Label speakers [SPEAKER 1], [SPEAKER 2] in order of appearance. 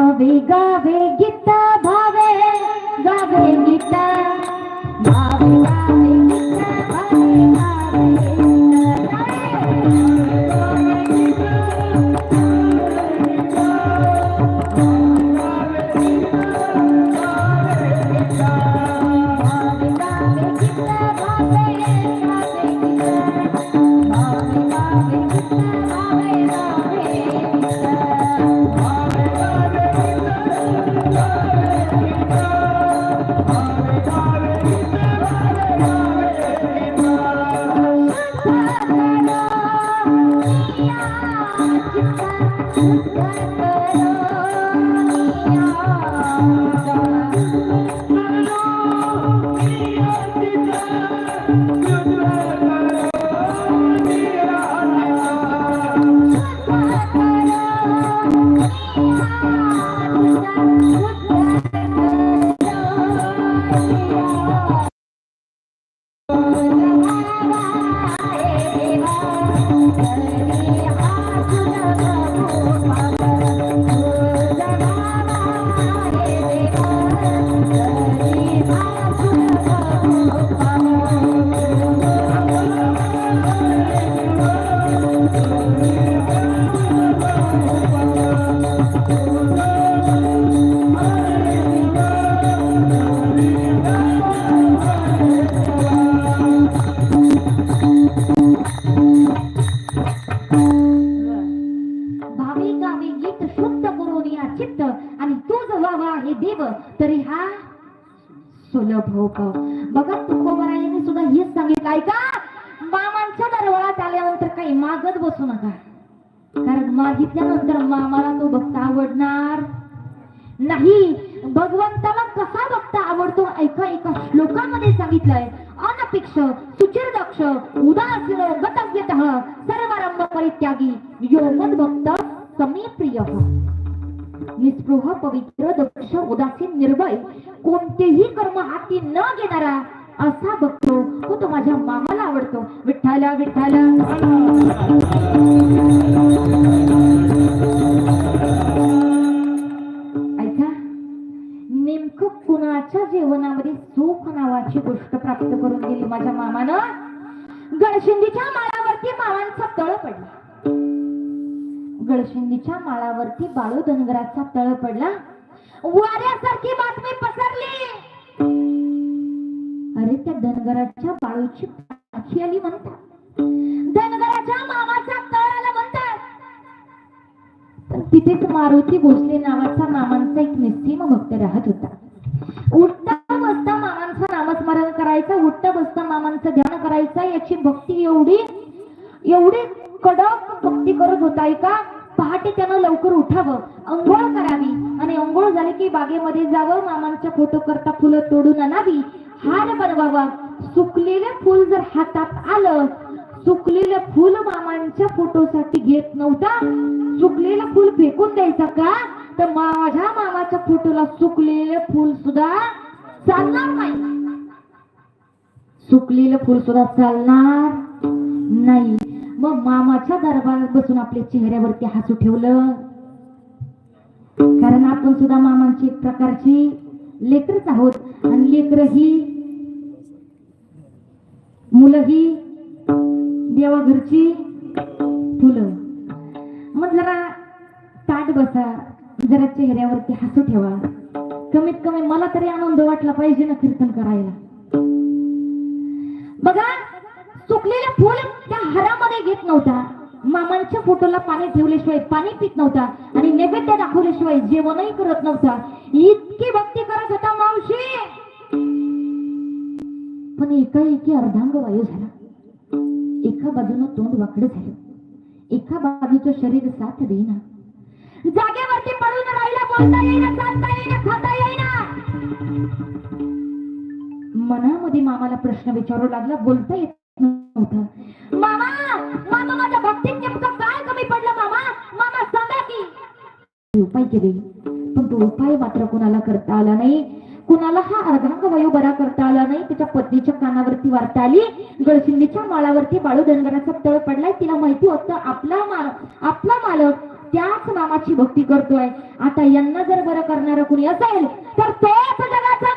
[SPEAKER 1] কবি গাবে গীতা ভাবে গাবে গীতা ভাবে গাবে भावी गीत शुद्ध करून या चित्त आणि तुझ व्हावा हे देव तरी हा सुलभ होत. बघा तुकोबरायाने सुद्धा हेच सांगितलं ऐका मामांच्या दरबारात आल्यानंतर काही मागत बसू नका. कारण मागितल्यानंतर मामाला तो बघता आवडणार नाही. भगवंताला कसा बघता आवडतो ऐका एका श्लोकामध्ये सांगितलंय. अनपेक्ष सुचिर दक्ष उदासीन गतव्यत सर्वारंभ परित्यागी यो भक्त समे प्रिय निस्पृह पवित्र दक्ष उदासीन निर्भय कोणतेही कर्म हाती न घेणारा असा बघतो तो तो माझ्या मामाला आवडतो. विठ्ठला विठ्ठला. ऐका नेमकं कुणाच्या जीवनामध्ये सुख नावाची गोष्ट प्राप्त करून दिली माझ्या मामानं? गडशिंदीच्या माळावरती मामांचा तळ पडला. गडशिंगीच्या माळावरती बाळू धनगराचा तळ पडला. वाऱ्यासारखी बातमी पसरली. अरे त्या धनगराच्या बाळूची पाखी आली म्हणतात. धनगराच्या मामाचा तळ आला म्हणतात. पण तिथेच मारुती भोसले नावाचा मामांचा एक निस्सीम भक्त राहत होता. उठता बसता मामांचं नामस्मरण करायचं उठता बसता मामांचं ध्यान करायचं याची भक्ती एवढी एवढी कडक भक्ती करत होता. का पहाटे त्यानं लवकर उठावं अंघोळ करावी आणि अंघोळ झाली की बागेमध्ये जावं मामांच्या फोटो करता फुलं तोडून आणावी. हार बनवावा. सुकलेलं फुल जर हातात आलं सुकलेलं फुल मामांच्या फोटोसाठी घेत नव्हता. सुकलेलं फुल फेकून द्यायचा का? तर माझ्या मामाच्या फोटोला सुकलेलं फुल सुद्धा चालणार नाही. सुकलेलं फुल सुद्धा चालणार नाही. मग मामाच्या दरबारात बसून आपल्या चेहऱ्यावरती हसू ठेवलं. कारण आपण सुद्धा मामांची एक प्रकारची लेकरच आहोत. आणि लेकर ही मुलं ही देवाघरची फुलं. मग जरा ताट बसा जरा चेहऱ्यावरती हसू ठेवा. कमीत कमी मला तरी आनंद वाटला पाहिजे ना कीर्तन करायला. बघा सुकलेलं फुल त्या हारामध्ये घेत नव्हता. मामांच्या फोटोला पाणी ठेवल्याशिवाय पाणी पित नव्हता आणि नैवेद्य दाखवल्याशिवाय जेवणही करत नव्हता. इतकी भक्ती करत होता मावशी. पण एकाएकी अर्धांग वायू झाला. एका बाजूनं तोंड वाकडं झालं. एका बाजूचं शरीर साथ देईना. जागेवरती पडून राहिला बोलता येईना चालता येईना खाता येईना. मनामध्ये मामाला प्रश्न विचारू लागला बोलता येत नव्हतं मामा मामा माझ्या भक्तीत नेमकं काय कमी पडलं मामा? मामा सांगा की. उपाय केले पण तो उपाय मात्र कुणाला करता आला नाही. कुणाला हा अर्धांग वयो बरा करता आला नाही. तिच्या पत्नीच्या कानावरती वार्ता आली. गडचिंडीच्या माळावरती बाळू धनगराचा तळ पडलाय. तिला माहिती होतं आपला माल आपला मालक त्याच नामाची भक्ती करतोय. आता यांना जर बरं करणारा कुणी असेल तर तोच जगाचा